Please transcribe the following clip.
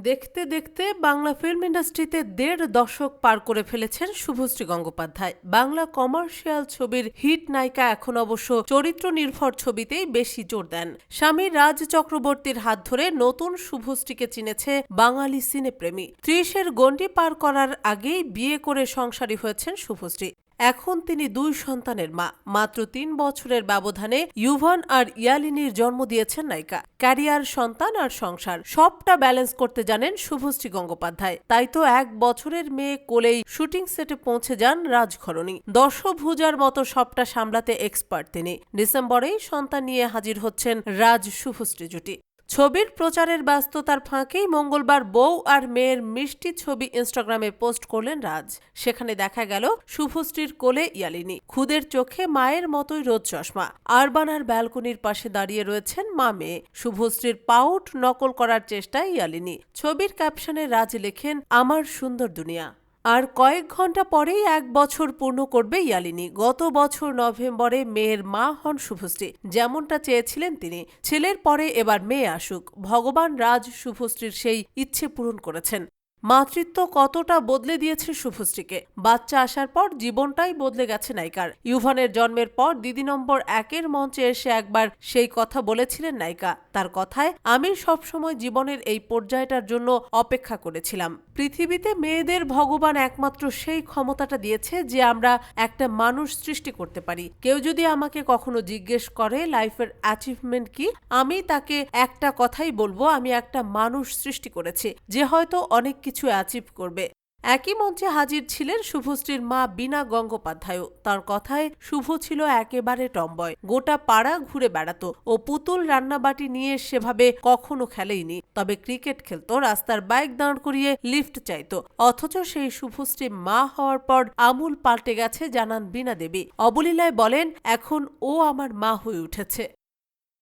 দেখতে দেখতে বাংলা ফিল্ম ইন্ডাস্ট্রিতে দেড় দশক পার করে ফেলেছেন শুভশ্রী গঙ্গোপাধ্যায়। বাংলা কমার্শিয়াল ছবির হিট নায়িকা এখন অবশ্য চরিত্র নির্ভর ছবিতেই বেশি জোর দেন। স্বামী রাজ চক্রবর্তীর হাত ধরে নতুন শুভশ্রীকে চিনেছে বাঙালি সিনেপ্রেমী ত্রিশের গণ্ডি পার করার আগেই বিয়ে করে সংসারী হয়েছেন শুভশ্রী। এখন তিনি দুই সন্তানের মা। মাত্র তিন বছরের ব্যবধানে ইউভান আর ইয়ালিনীর জন্ম দিয়েছেন নায়িকা। ক্যারিয়ার, সন্তান আর সংসার সবটা ব্যালেন্স করতে জানেন শুভশ্রী গঙ্গোপাধ্যায়। তাই তো এক বছরের মেয়ে কোলেই শুটিং সেটে পৌঁছে যান রাজঘরণী। দশভুজার মতো সবটা সামলাতে এক্সপার্ট তিনি। ডিসেম্বরেই সন্তান নিয়ে হাজির হচ্ছেন রাজ শুভশ্রী জুটি। ছবির প্রচারের ব্যস্ততার ফাঁকেই মঙ্গলবার বউ আর মেয়ের মিষ্টি ছবি ইনস্টাগ্রামে পোস্ট করলেন রাজ। সেখানে দেখা গেল শুভশ্রীর কোলে ইয়ালিনী। খুদের চোখে মায়ের মতোই রোদ চশমা। আরবানার ব্যালকনির পাশে দাঁড়িয়ে রয়েছেন মা মেয়ে। শুভশ্রীর পাউট নকল করার চেষ্টায় ইয়ালিনী। ছবির ক্যাপশনে রাজ লেখেন, আমার সুন্দর দুনিয়া। আর কয়েক ঘণ্টা পরেই এক বছর পূর্ণ করবে ইয়ালিনী। গত বছর নভেম্বরে মেয়ের মা হন শুভশ্রী। যেমনটা চেয়েছিলেন তিনি, ছেলের পরে এবার মেয়ে আসুক। ভগবান রাজ শুভশ্রীর সেই ইচ্ছে পূরণ করেছেন। মাতৃত্ব কতটা বদলে দিয়েছে শুভশ্রীকে? বাচ্চা আসার পর জীবনটাই বদলে গেছে নায়িকার। ইউভানের জন্মের পর দিদি নম্বর একের মঞ্চে এসে একবার সেই কথা বলেছিলেন নায়িকা। তার কথায়, আমি সবসময় জীবনের এই পর্যায়টার জন্য অপেক্ষা করেছিলাম। পৃথিবীতে মেয়েদের ভগবান একমাত্র সেই ক্ষমতাটা দিয়েছে যে আমরা একটা মানুষ সৃষ্টি করতে পারি। কেউ যদি আমাকে কখনো জিজ্ঞেস করে লাইফের অ্যাচিভমেন্ট কি, আমি তাকে একটা কথাই বলব, আমি একটা মানুষ সৃষ্টি করেছি। যে হয়তো অনেক কিছু অ্যাচিভ করবে। একই মঞ্চে হাজির ছিলেন শুভশ্রীর মা বিনা গঙ্গোপাধ্যায়ও। তার কথায়, শুভ ছিল একেবারে টম্বয়। গোটা পাড়া ঘুরে বেড়াতো ও পুতুল রান্নাবাটি নিয়ে সেভাবে কখনো খেলেইনি। তবে ক্রিকেট খেলতো, রাস্তার বাইক দাঁড় করিয়ে লিফট চাইতো। অথচ সেই শুভশ্রী মা হওয়ার পর আমূল পাল্টে গেছে, জানান বিনা দেবী। অবলীলায় বলেন, এখন ও আমার মা হয়ে উঠেছে।